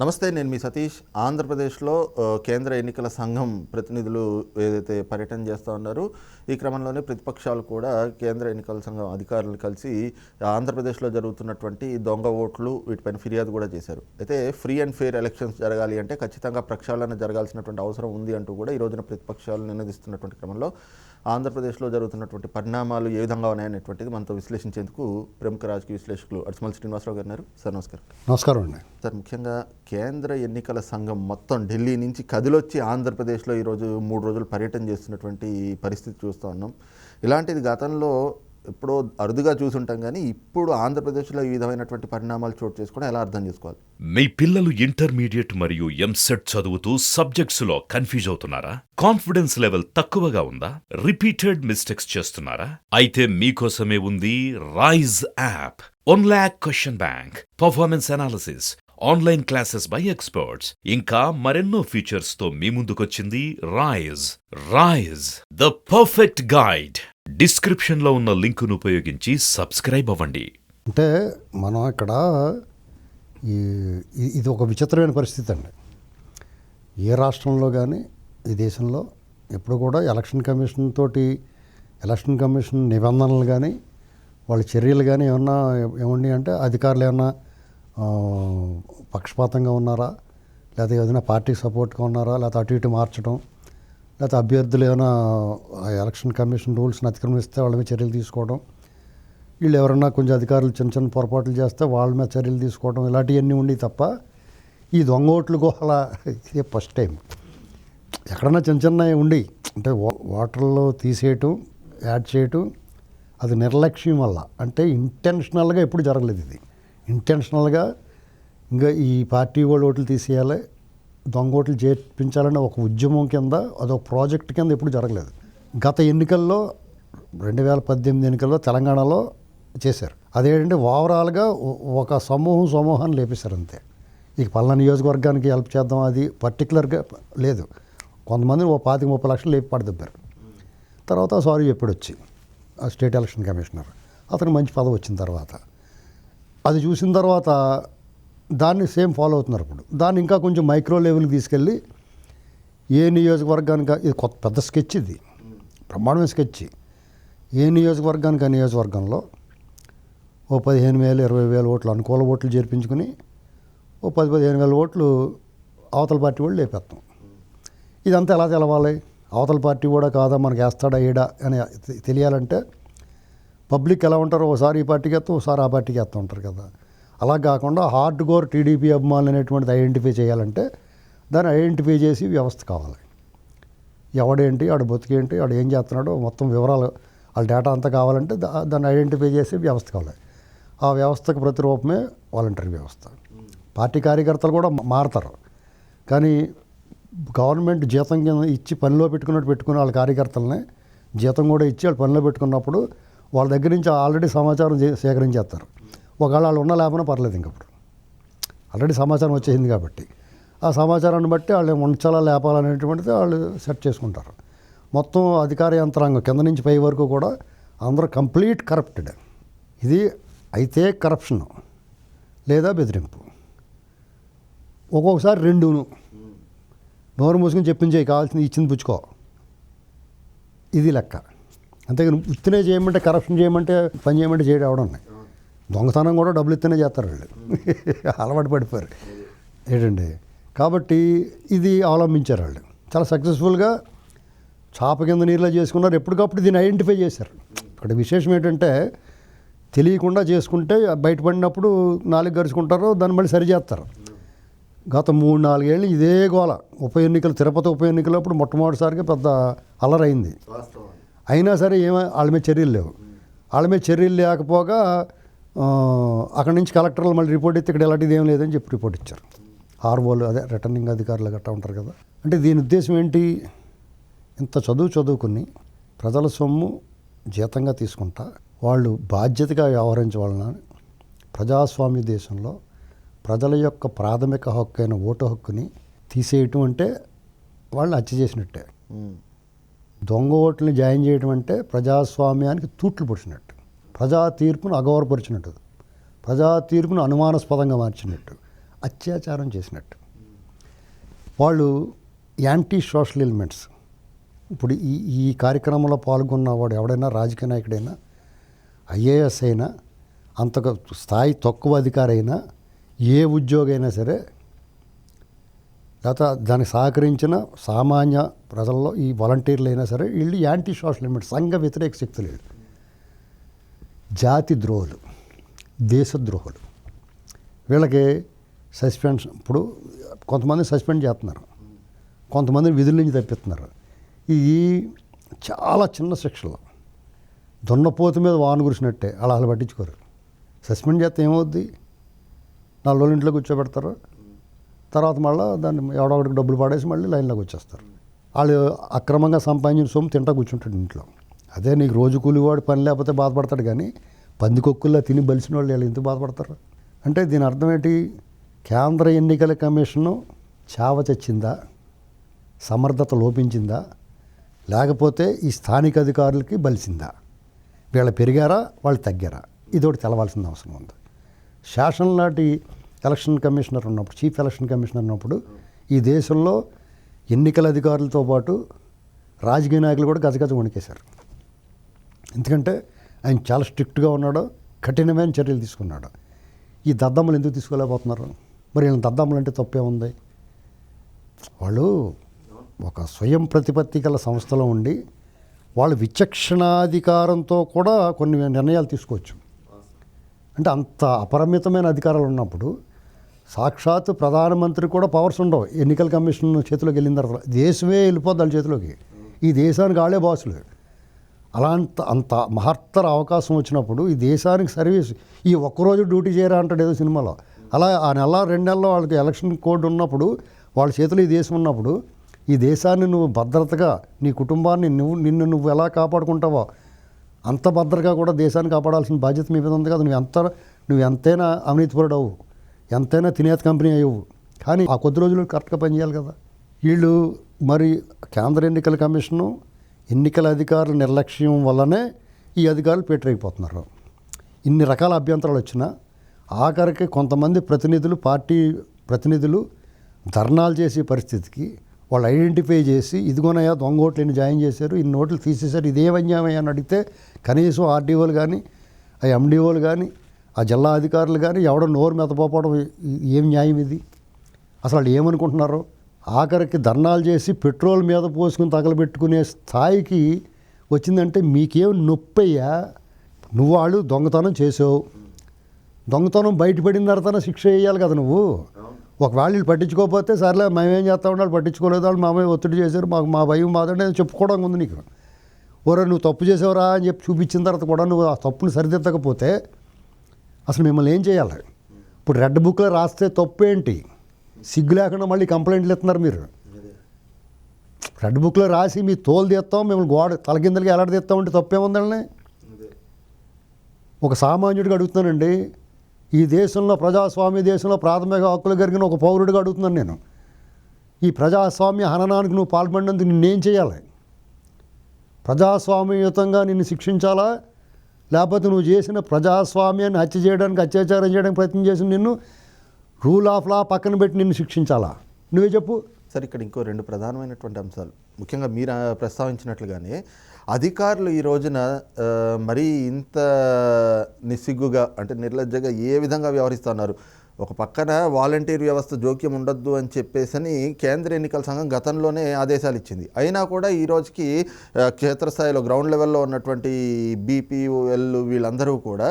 నమస్తే నేను మీ సతీష్. ఆంధ్రప్రదేశ్లో కేంద్ర ఎన్నికల సంఘం ప్రతినిధులు ఏదైతే పర్యటన చేస్తూ ఉన్నారో ఈ క్రమంలోనే ప్రతిపక్షాలు కూడా కేంద్ర ఎన్నికల సంఘం అధికారులు కలిసి ఆంధ్రప్రదేశ్లో జరుగుతున్నటువంటి దొంగ ఓట్లు వీటిపైన ఫిర్యాదు కూడా చేశారు. అయితే ఫ్రీ అండ్ ఫెయిర్ ఎలక్షన్స్ జరగాలి అంటే ఖచ్చితంగా ప్రక్షాళన జరగాల్సినటువంటి అవసరం ఉంది అంటూ కూడా ఈ రోజున ప్రతిపక్షాలు నినదిస్తున్నటువంటి క్రమంలో ఆంధ్రప్రదేశ్లో జరుగుతున్నటువంటి పరిణామాలు ఏ విధంగా ఉన్నాయనేటువంటిది మనతో విశ్లేషించేందుకు ప్రముఖ రాజకీయ విశ్లేషకులు అడిసిమల్ శ్రీనివాసరావు గారు ఉన్నారు. సార్ నమస్కారం. నమస్కారం అండి. సార్ ముఖ్యంగా కేంద్ర ఎన్నికల సంఘం మొత్తం ఢిల్లీ నుంచి కదిలొచ్చి ఆంధ్రప్రదేశ్లో ఈరోజు మూడు రోజులు పర్యటన చేస్తున్నటువంటి పరిస్థితి చూస్తూ ఉన్నాం. ఇలాంటిది గతంలో ఎప్పుడో అరుదుగా చూసుంటాం కానీ ఇప్పుడు ఆంధ్రప్రదేశ్లో ఈ విధమైనటువంటి పరిణామాలు చోటు చేసుకోవడం ఎలా అర్థం చేసుకోవాలి? మీ పిల్లలు ఇంటర్మీడియట్ మరియు ఎంసెట్ చదువుతూ సబ్జెక్ట్స్లో కన్ఫ్యూజ్ అవుతున్నారా? కాన్ఫిడెన్స్ లెవెల్ తక్కువగా ఉందా? రిపీటెడ్ మిస్టేక్స్ చేస్తున్నారా? అయితే మీకోసమే ఉంది Rise app one lakh question bank performance analysis online classes by experts ఇంకా మరెన్నో ఫీచర్స్తో మీ ముందుకొచ్చింది Rise Rise the perfect guide డిస్క్రిప్షన్లో ఉన్న లింకును ఉపయోగించి సబ్స్క్రైబ్ అవ్వండి. అంటే మనం ఇక్కడ ఈ ఇది ఒక విచిత్రమైన పరిస్థితి అండి. ఏ రాష్ట్రంలో కానీ ఈ దేశంలో ఎప్పుడు కూడా ఎలక్షన్ కమిషన్ తోటి ఎలక్షన్ కమిషన్ నిబంధనలు కానీ వాళ్ళ చర్యలు కానీ ఏమన్నా ఏమండి అంటే అధికారులు ఏమన్నా పక్షపాతంగా ఉన్నారా? లేదా ఏదైనా పార్టీ సపోర్ట్గా ఉన్నారా? లేకపోతే అటు ఇటు మార్చడం లేకపోతే అభ్యర్థులు ఏమైనా ఎలక్షన్ కమిషన్ రూల్స్ని అతిక్రమిస్తే వాళ్ళ మీద చర్యలు తీసుకోవడం వీళ్ళు ఎవరన్నా కొంచెం అధికారులు చిన్న చిన్న పొరపాట్లు చేస్తే వాళ్ళ మీద చర్యలు తీసుకోవడం ఇలాంటివన్నీ ఉండి తప్ప ఈ దొంగ ఓట్లు గోహల ఇదే ఫస్ట్ టైం. ఎక్కడన్నా చిన్న చిన్నవి ఉండి అంటే వాటర్లో తీసేయటం యాడ్ చేయటం అది నిర్లక్ష్యం వల్ల. అంటే ఇంటెన్షనల్గా ఎప్పుడు జరగలేదు ఇది. ఇంటెన్షనల్గా ఇంకా ఈ పార్టీ వాళ్ళు ఓట్లు తీసేయాలి దొంగోట్లు చేర్పించాలని చేర్పించాలనే ఒక ఉద్యమం కింద అదొక ప్రాజెక్ట్ కింద ఎప్పుడు జరగలేదు. గత ఎన్నికల్లో రెండు వేల పద్దెనిమిది ఎన్నికల్లో తెలంగాణలో చేశారు. అదేంటంటే ఓవరాల్గా ఒక సమూహం సమూహాన్ని లేపేశారు అంతే. ఇక పలానా నియోజకవర్గానికి హెల్ప్ చేద్దాం అది పర్టికులర్గా లేదు. కొంతమంది ఓ పాతిక ముప్పై లక్షలు లేపి పడదబ్బారు. తర్వాత సారీ చెప్పాడు వచ్చి ఆ స్టేట్ ఎలక్షన్ కమిషనర్ అతను మంచి పదవి వచ్చిన తర్వాత. అది చూసిన తర్వాత దాన్ని సేమ్ ఫాలో అవుతున్నారు ఇప్పుడు దాన్ని ఇంకా కొంచెం మైక్రో లెవెల్కి తీసుకెళ్ళి ఏ నియోజకవర్గానికి ఇది కొత్త పెద్ద స్కెచ్ ఇది. బ్రహ్మాండమైన స్కెచ్. ఏ నియోజకవర్గానికి ఆ నియోజకవర్గంలో ఓ పదిహేను వేలు ఇరవై వేల ఓట్లు అనుకూల ఓట్లు చేర్పించుకుని ఓ పది పదిహేను వేల ఓట్లు అవతల పార్టీ వాళ్ళు లేపేస్తాం ఇదంతా ఎలా తెలవాలి? అవతల పార్టీ కూడా కాదా మనకి వేస్తాడా ఏడా అని తెలియాలంటే పబ్లిక్ ఎలా ఉంటారో ఒకసారి ఈ పార్టీకి వేస్తాం ఒకసారి ఆ పార్టీకి వేస్తూ ఉంటారు కదా. అలా కాకుండా హార్డ్ కోర్ టీడీపీ అభిమానులు అనేటువంటిది ఐడెంటిఫై చేయాలంటే దాన్ని ఐడెంటిఫై చేసి వ్యవస్థ కావాలి. ఎవడేంటి ఆడు బతికేంటి ఆడు ఏం చేస్తున్నాడో మొత్తం వివరాలు వాళ్ళ డేటా అంతా కావాలంటే దా- దాన్ని ఐడెంటిఫై చేసి వ్యవస్థ కావాలి. ఆ వ్యవస్థకు ప్రతిరూపమే వాలంటరీ వ్యవస్థ. పార్టీ కార్యకర్తలు కూడా మారతారు. కానీ గవర్నమెంట్ జీతం కింద ఇచ్చి పనిలో పెట్టుకున్నట్టు పెట్టుకుని వాళ్ళ కార్యకర్తలని జీతం కూడా ఇచ్చి వాళ్ళు పనిలో పెట్టుకున్నప్పుడు వాళ్ళ దగ్గర నుంచి ఆల్రెడీ సమాచారం సేకరించేస్తారు. ఒకవేళ వాళ్ళు ఉన్న లేకపోయినా పర్లేదు ఇంకప్పుడు. ఆల్రెడీ సమాచారం వచ్చేసింది కాబట్టి. ఆ సమాచారాన్ని బట్టి వాళ్ళు ఉంచాలా లేపాలనేటువంటిది వాళ్ళు సెట్ చేసుకుంటారు. మొత్తం అధికార యంత్రాంగం కింద నుంచి పై వరకు కూడా అందరూ కంప్లీట్ కరప్టెడ్ ఇది అయితే కరప్షన్ లేదా బెదిరింపు. ఒక్కొక్కసారి రెండును. నోరు మూసుకుని చెప్పింది చేయి కావాల్సింది ఇచ్చింది పుచ్చుకో. ఇది లెక్క. అంతేగాని ఉత్తినే చేయమంటే కరప్షన్ చేయమంటే పని చేయమంటే చేయడం అవడం ఉన్నాయి దొంగతనం కూడా డబ్బులు ఇస్తేనే చేస్తారు వీళ్ళు. అలవాటు పడిపోయారు. ఏంటండి? కాబట్టి ఇది అవలంబించారు వాళ్ళు. చాలా సక్సెస్ఫుల్గా చాప కింద నీళ్ళలో చేసుకున్నారు. ఎప్పటికప్పుడు దీన్ని ఐడెంటిఫై చేశారు. ఇక్కడ విశేషం ఏంటంటే తెలియకుండా చేసుకుంటే బయటపడినప్పుడు నాలుగు గరుచుకుంటారు దాన్ని మళ్ళీ సరి చేస్తారు. గత మూడు నాలుగేళ్ళు ఇదే గోల. ఉప ఎన్నికలు తిరుపతి ఉప ఎన్నికలప్పుడు మొట్టమొదటిసారిగా పెద్ద అలరైంది అయినా సరే ఏమో వాళ్ళ మీద చర్యలు లేవు. వాళ్ళ మీద చర్యలు లేకపోగా అక్కడి నుంచి కలెక్టర్లు మళ్ళీ రిపోర్ట్ ఇస్తే ఇక్కడ ఎలాంటిది ఏం లేదని చెప్పి రిపోర్ట్ ఇచ్చారు. ఆర్ఓలు అదే రిటర్నింగ్ అధికారులు గట్టా ఉంటారు కదా. అంటే దీని ఉద్దేశం ఏంటి? ఇంత చదువు చదువుకుని ప్రజల సొమ్ము జీతంగా తీసుకుంటా వాళ్ళు బాధ్యతగా వ్యవహరించవాలన ప్రజాస్వామ్య దేశంలో ప్రజల యొక్క ప్రాథమిక హక్కు అయిన ఓటు హక్కుని తీసేయటం అంటే వాళ్ళని హత్య చేసినట్టే. దొంగ ఓట్లని జాయిన్ చేయడం అంటే ప్రజాస్వామ్యానికి తూట్లు పొడిచినట్టు. ప్రజా తీర్పును అగౌరవపరిచినట్టు ప్రజా తీర్పును అనుమానాస్పదంగా మార్చినట్టు అత్యాచారం చేసినట్టు. వాళ్ళు యాంటీ సోషల్ ఎలిమెంట్స్. ఇప్పుడు ఈ ఈ కార్యక్రమంలో పాల్గొన్నవాడు ఎవడైనా రాజకీయ నాయకుడైనా ఐఏఎస్ అయినా అంత స్థాయి తక్కువ అధికారైనా ఏ ఉద్యోగి అయినా సరే లేకపోతే దానికి సహకరించిన సామాన్య ప్రజల్లో ఈ వాలంటీర్లు అయినా సరే వీళ్ళు యాంటీ సోషల్ ఎలిమెంట్స్ సంఘ వ్యతిరేక శక్తులు వీళ్ళు. జాతి ద్రోహులు దేశద్రోహులు. వీళ్ళకి సస్పెన్షన్ ఇప్పుడు కొంతమంది సస్పెండ్ చేస్తున్నారు. కొంతమంది విధుల నుంచి తప్పిస్తున్నారు. ఈ చాలా చిన్న శిక్షలు. దున్నపోతు మీద వాన కురిసినట్టే అలా అలా పట్టించుకోరు. సస్పెండ్ చేస్తే ఏమవుద్ది? నాలుగు రోజులు ఇంట్లో కూర్చోబెడతారు. తర్వాత మళ్ళీ దాన్ని ఎవడొకటికి డబ్బులు పడేసి మళ్ళీ లైన్లోకి వచ్చేస్తారు. వాళ్ళు అక్రమంగా సంపాదించిన సొమ్ము తింటా కూర్చుంటాడు ఇంట్లో. అదే నీకు రోజు కూలివాడు పని లేకపోతే బాధపడతాడు కానీ పందికొక్కుల్లో తిని బలిసిన వాళ్ళు వీళ్ళు ఎంత బాధపడతారు? అంటే దీని అర్థం ఏంటి? కేంద్ర ఎన్నికల కమిషను చావ చచ్చిందా సమర్థత లోపించిందా? లేకపోతే ఈ స్థానిక అధికారులకి బలిసిందా? వీళ్ళు పెరిగారా? వాళ్ళు తగ్గారా? ఇది ఒకటి తెలవాల్సిన అవసరం ఉంది. శాసనం లాంటి ఎలక్షన్ కమిషనర్ ఉన్నప్పుడు చీఫ్ ఎలక్షన్ కమిషనర్ ఉన్నప్పుడు ఈ దేశంలో ఎన్నికల అధికారులతో పాటు రాజకీయ నాయకులు కూడా గజగజ వణికేశారు. ఎందుకంటే ఆయన చాలా స్ట్రిక్ట్గా ఉన్నాడు కఠినమైన చర్యలు తీసుకున్నాడు. ఈ దద్దమ్మలు ఎందుకు తీసుకోలేకపోతున్నారు? మరి వీళ్ళ దద్దమ్మలు అంటే తప్పే ఉంది వాళ్ళు ఒక స్వయం ప్రతిపత్తి గల సంస్థలో ఉండి వాళ్ళు విచక్షణాధికారంతో కూడా కొన్ని నిర్ణయాలు తీసుకోవచ్చు. అంటే అంత అపరిమితమైన అధికారాలు ఉన్నప్పుడు సాక్షాత్ ప్రధానమంత్రి కూడా పవర్స్ ఉండవు. ఎన్నికల కమిషన్ చేతిలోకి వెళ్ళిన తర్వాత దేశమే వెళ్ళిపోద్ది వాళ్ళ చేతిలోకి. ఈ దేశానికి ఆడే బాసులు అలాంత అంత మహత్తర అవకాశం వచ్చినప్పుడు ఈ దేశానికి సర్వీస్ ఈ ఒక్కరోజు డ్యూటీ చేయరా అంటాడు ఏదో సినిమాలో. అలా ఆ నెల రెండు నెలల్లో వాళ్ళకి ఎలక్షన్ కోడ్ ఉన్నప్పుడు వాళ్ళ చేతిలో ఈ దేశం ఉన్నప్పుడు ఈ దేశాన్ని నువ్వు భద్రతగా నీ కుటుంబాన్ని నువ్వు నిన్ను నువ్వు ఎలా కాపాడుకుంటావో అంత భద్రగా కూడా దేశాన్ని కాపాడాల్సిన బాధ్యత మీ మీద ఉంది కదా. నువ్వు ఎంత నువ్వు ఎంతైనా అవినీతిపరుడు అవ్వు ఎంతైనా తినేత కంపెనీ అయ్యవు. కానీ ఆ కొద్ది రోజులు కరెక్ట్గా పనిచేయాలి కదా. వీళ్ళు మరి కేంద్ర ఎన్నికల కమిషను ఎన్నికల అధికారుల నిర్లక్ష్యం వల్లనే ఈ అధికారులు పేటరైపోతున్నారు. ఇన్ని రకాల అభ్యంతరాలు వచ్చినా ఆఖరికి కొంతమంది ప్రతినిధులు పార్టీ ప్రతినిధులు ధర్నాలు చేసే పరిస్థితికి వాళ్ళు ఐడెంటిఫై చేసి ఇదిగోనయ్యా దొంగ ఓట్లు ఎన్ని జాయిన్ చేశారు ఇన్ని ఓట్లు తీసేశారు ఇదేమన్యామయ్యా అని అడిగితే కనీసం ఆర్డీఓలు కానీ ఆ ఎండిఓలు కానీ ఆ జిల్లా అధికారులు కానీ ఎవడో నోరు మెతపోవడం ఏం న్యాయం ఇది? అసలు వాళ్ళు ఏమనుకుంటున్నారు? ఆఖరికి ధర్నాలు చేసి పెట్రోల్ మీద పోసుకుని తగలబెట్టుకునే స్థాయికి వచ్చిందంటే మీకేం నొప్పయ్యా? నువ్వు వాళ్ళు దొంగతనం చేసావు. దొంగతనం బయటపడిన తర్వాత శిక్ష వేయాలి కదా నువ్వు. ఒకవేళ వీళ్ళు పట్టించుకోకపోతే సర్లే మేమేం చేస్తా? ఉండాలి పట్టించుకోలేదు వాళ్ళు మామయ్య ఒత్తిడి చేశారు మాకు మా భయం మాదండి అని చెప్పుకోవడం ఉంది నీకు. ఓరే నువ్వు తప్పు చేసావురా అని చెప్పి చూపించిన తర్వాత కూడా నువ్వు ఆ తప్పుని సరిదిద్దకపోతే అసలు మిమ్మల్ని ఏం చేయాలి? ఇప్పుడు రెడ్ బుక్లో రాస్తే తప్పు ఏంటి సిగ్గు లేకుండా మళ్ళీ కంప్లైంట్లు ఇస్తున్నారు మీరు. రెడ్ బుక్లో రాసి మీ తోలు తీస్తాం మిమ్మల్ని గోడ తలకిందలకి ఎలాడ తీస్తామంటే తప్పేముందండి? ఒక సామాన్యుడిగా అడుగుతున్నానండి ఈ దేశంలో ప్రజాస్వామ్య దేశంలో ప్రాథమిక హక్కులు కలిగిన ఒక పౌరుడిగా అడుగుతున్నాను నేను. ఈ ప్రజాస్వామ్య హననానికి నువ్వు పాల్పడినందుకు నిన్నేం చేయాలి? ప్రజాస్వామ్యయుతంగా నిన్ను శిక్షించాలా? లేకపోతే నువ్వు చేసిన ప్రజాస్వామ్యాన్ని హత్య చేయడానికి అత్యాచారం చేయడానికి ప్రయత్నం చేసిన నిన్ను రూల్ ఆఫ్ లా పక్కన పెట్టి నిన్ను శిక్షించాలా? నువ్వే చెప్పు. సార్ ఇక్కడ ఇంకో రెండు ప్రధానమైనటువంటి అంశాలు. ముఖ్యంగా మీరు ప్రస్తావించినట్లుగానే అధికారులు ఈ రోజున మరీ ఇంత నిస్సిగ్గుగా అంటే నిర్లజ్జగా ఏ విధంగా వ్యవహరిస్తున్నారు? ఒక పక్కన వాలంటీర్ వ్యవస్థ జోక్యం ఉండొద్దు అని చెప్పేసని కేంద్ర ఎన్నికల సంఘం గతంలోనే ఆదేశాలు ఇచ్చింది. అయినా కూడా ఈ రోజుకి క్షేత్రస్థాయిలో గ్రౌండ్ లెవెల్లో ఉన్నటువంటి బీపీఎల్ వీళ్ళందరూ కూడా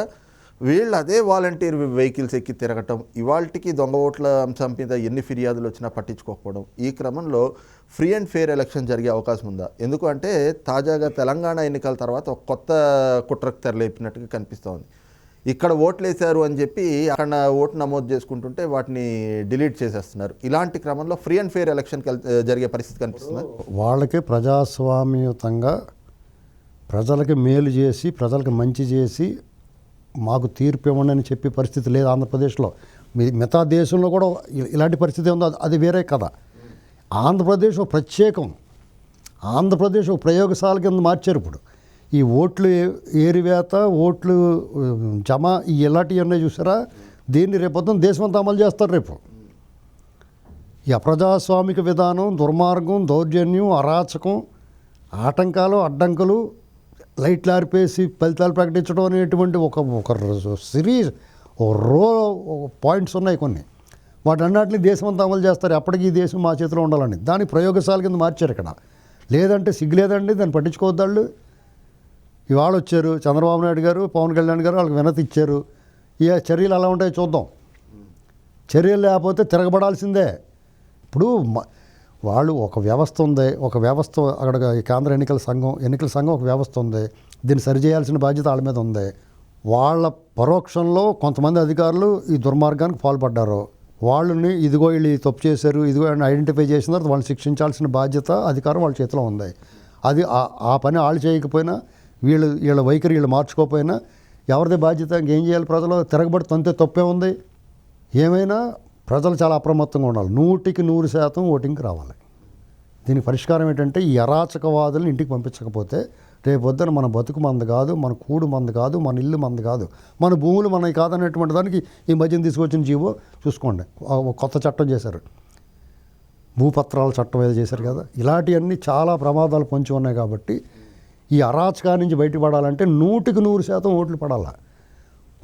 వీళ్ళు అదే వాలంటీర్ వెహికల్స్ ఎక్కి తిరగటం ఇవాళకి దొంగ ఓట్ల అంశం మీద ఎన్ని ఫిర్యాదులు వచ్చినా పట్టించుకోకపోవడం ఈ క్రమంలో ఫ్రీ అండ్ ఫెయిర్ ఎలక్షన్ జరిగే అవకాశం ఉందా? ఎందుకంటే తాజాగా తెలంగాణ ఎన్నికల తర్వాత ఒక కొత్త కుట్రకు తెరలేపినట్టుగా కనిపిస్తోంది. ఇక్కడ ఓట్లు వేశారు అని చెప్పి అక్కడ ఓటు నమోదు చేసుకుంటుంటే వాటిని డిలీట్ చేసేస్తున్నారు. ఇలాంటి క్రమంలో ఫ్రీ అండ్ ఫెయిర్ ఎలక్షన్ జరిగే పరిస్థితి కనిపిస్తుంది? వాళ్ళకి ప్రజాస్వామ్యతంగా ప్రజలకి మేలు చేసి ప్రజలకు మంచి చేసి మాకు తీర్పు ఇవ్వండి అని చెప్పే పరిస్థితి లేదు ఆంధ్రప్రదేశ్లో. మీ- మిగతా దేశంలో కూడా ఇలాంటి పరిస్థితి ఉందో అది- అది వేరే కథ. ఆంధ్రప్రదేశ్ ఒక ప్రత్యేకం. ఆంధ్రప్రదేశ్ ప్రయోగశాల కింద మార్చారు ఇప్పుడు. ఈ ఓట్లు ఏ- ఏరివేత ఓట్లు జమ ఈ ఇలాంటివి ఉన్నాయి చూసారా? దీన్ని రేపొద్దున దేశమంతా అమలు చేస్తారు రేపు. ఈ అప్రజాస్వామిక విధానం దుర్మార్గం దౌర్జన్యం అరాచకం ఆటంకాలు అడ్డంకులు లైట్లు ఆర్పేసి ఫలితాలు ప్రకటించడం అనేటువంటి ఒక ఒక సిరీస్ ఒక రో పాయింట్స్ ఉన్నాయి కొన్ని. వాటన్నిటిని దేశం దేశమంతా అమలు చేస్తారు. ఎప్పటికీ ఈ దేశం మా చేతిలో ఉండాలని. దాని ప్రయోగశాల కింద మార్చారు ఇక్కడ. లేదంటే సిగ్గు లేదండి దాన్ని పట్టించుకోవద్దాళ్ళు ఇవాళ వచ్చారు చంద్రబాబు నాయుడు గారు పవన్ కళ్యాణ్ గారు వాళ్ళకి వినతి ఇచ్చారు. ఈ చర్యలు ఎలా ఉంటాయో చూద్దాం. చర్యలు లేకపోతే తిరగబడాల్సిందే. ఇప్పుడు మ- వాళ్ళు ఒక వ్యవస్థ ఉంది ఒక వ్యవస్థ అక్కడ కేంద్ర ఎన్నికల సంఘం ఎన్నికల సంఘం ఒక వ్యవస్థ ఉంది దీన్ని సరిచేయాల్సిన బాధ్యత వాళ్ళ మీద ఉంది. వాళ్ళ పరోక్షంలో కొంతమంది అధికారులు ఈ దుర్మార్గానికి పాల్పడ్డారు. వాళ్ళని ఇదిగో వీళ్ళు తప్పు చేశారు ఇదిగో అని ఐడెంటిఫై చేసిన తర్వాత వాళ్ళని శిక్షించాల్సిన బాధ్యత అధికారం వాళ్ళ చేతిలో ఉంది. అది ఆ- పని వాళ్ళు చేయకపోయినా వీళ్ళు వీళ్ళ వైఖరి వీళ్ళు మార్చుకోకపోయినా ఎవరిది బాధ్యత ఇంకేం చేయాలి ప్రజలు తిరగబడి తంతే తప్పే ఉంది. ఏమైనా ప్రజలు చాలా అప్రమత్తంగా ఉండాలి. నూటికి నూరు శాతం ఓటింగ్కి రావాలి. దీనికి పరిష్కారం ఏంటంటే ఈ అరాచకవాదులను ఇంటికి పంపించకపోతే రేపు పొద్దున మన బతుకు మంద కాదు మన కూడు మంద కాదు మన ఇల్లు మంద కాదు మన భూములు మనకి కాదనేటువంటి దానికి ఈ మధ్యన తీసుకొచ్చిన జీవో చూసుకోండి. కొత్త చట్టం చేశారు. భూపత్రాల చట్టం ఏదో చేశారు కదా. ఇలాంటివన్నీ చాలా ప్రమాదాలు పొంచి ఉన్నాయి కాబట్టి ఈ అరాచకా నుంచి బయటపడాలంటే నూటికి నూరు శాతం ఓట్లు పడాలి.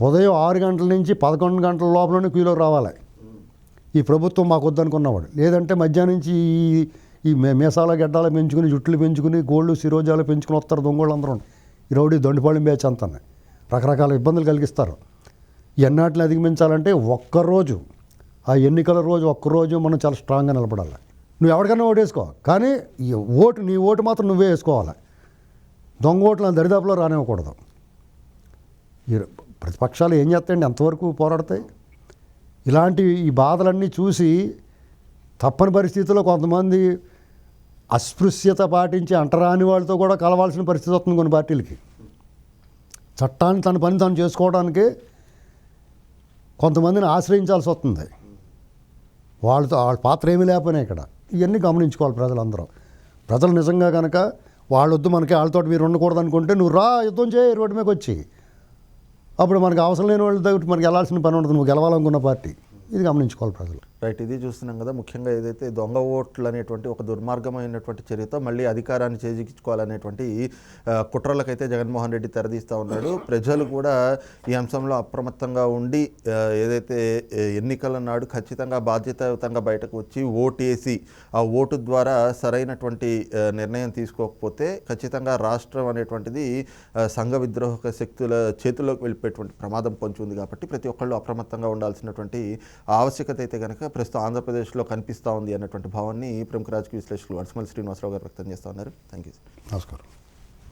ఉదయం ఆరు గంటల నుంచి పదకొండు గంటల లోపలనే క్యూలోకి రావాలి. ఈ ప్రభుత్వం మాకు వద్దనుకున్నవాడు. లేదంటే మధ్యాహ్నం నుంచి ఈ ఈ మే- మీసాల గడ్డాలు పెంచుకుని జుట్లు పెంచుకుని గోళ్ళు శిరోజాలు పెంచుకుని వస్తారు దొంగోళ్ళు అందరూ ఈ రౌడీ దొండిపాళెం బ్యాచ్ అంతా రకరకాల ఇబ్బందులు కలిగిస్తారు. ఎన్నాటిని అధిగమించాలంటే ఒక్కరోజు ఆ ఎన్నికల రోజు ఒక్కరోజు మనం చాలా స్ట్రాంగ్గా నిలబడాలి. నువ్వు ఎవరికైనా ఓటు వేసుకో. కానీ ఈ ఓటు నీ ఓటు మాత్రం నువ్వే వేసుకోవాలి. దొంగ ఓట్లు దరిదాపులో రానివ్వకూడదు. ప్రతిపక్షాలు ఏం చేస్తాయండి? ఎంతవరకు పోరాడతాయి? ఇలాంటి ఈ బాధలన్నీ చూసి తప్పని పరిస్థితుల్లో కొంతమంది అస్పృశ్యత పాటించి అంటరాని వాళ్ళతో కూడా కలవాల్సిన పరిస్థితి వస్తుంది కొన్ని పార్టీలకి. చట్టాన్ని తన పని తను చేసుకోవడానికి కొంతమందిని ఆశ్రయించాల్సి వస్తుంది. వాళ్ళతో వాళ్ళ పాత్ర ఏమీ లేకపోయినా ఇక్కడ. ఇవన్నీ గమనించుకోవాలి ప్రజలందరూ. ప్రజలు నిజంగా కనుక వాళ్ళొద్దు మనకి వాళ్ళతో మీరు ఉండకూడదు అనుకుంటే నువ్వు రా యుద్ధం చేయి రోడ్డు మీదకి వచ్చి. అప్పుడు మనకి అవసరం లేని వాళ్ళ దగ్గర మనకి వెళ్ళాల్సిన పని ఉండదు నువ్వు గెలవాలనుకున్న పార్టీ. ఇది గమనించుకోవాలి ప్రజలు. రైట్ ఇది చూస్తున్నాం కదా. ముఖ్యంగా ఏదైతే దొంగ ఓట్లు అనేటువంటి ఒక దుర్మార్గమైనటువంటి చర్యతో మళ్ళీ అధికారాన్ని చేజిక్కించుకోవాలనేటువంటి కుట్రలకైతే జగన్మోహన్ రెడ్డి తెరదీస్తూ ఉన్నాడు. ప్రజలు కూడా ఈ అంశంలో అప్రమత్తంగా ఉండి ఏదైతే ఎన్నికల నాడు ఖచ్చితంగా బాధ్యతాయుతంగా బయటకు వచ్చి ఓటేసి ఆ ఓటు ద్వారా సరైనటువంటి నిర్ణయం తీసుకోకపోతే ఖచ్చితంగా రాష్ట్రం అనేటువంటిది సంఘ విద్రోహక శక్తుల చేతుల్లోకి వెళ్ళిపోయేటువంటి ప్రమాదం పొంచి ఉంది కాబట్టి ప్రతి ఒక్కళ్ళు అప్రమత్తంగా ఉండాల్సినటువంటి ఆవశ్యకత అయితే కనుక ప్రస్తుతం ఆంధ్రప్రదేశ్లో కనిపిస్తూ ఉంది అన్నటువంటి భావాన్ని ప్రముఖ రాజకీయ విశ్లేషకులు వడసమల్ శ్రీనివాసరావు గారు వ్యక్తం చేస్తూ ఉన్నారు. థ్యాంక్ యూ నమస్కారం.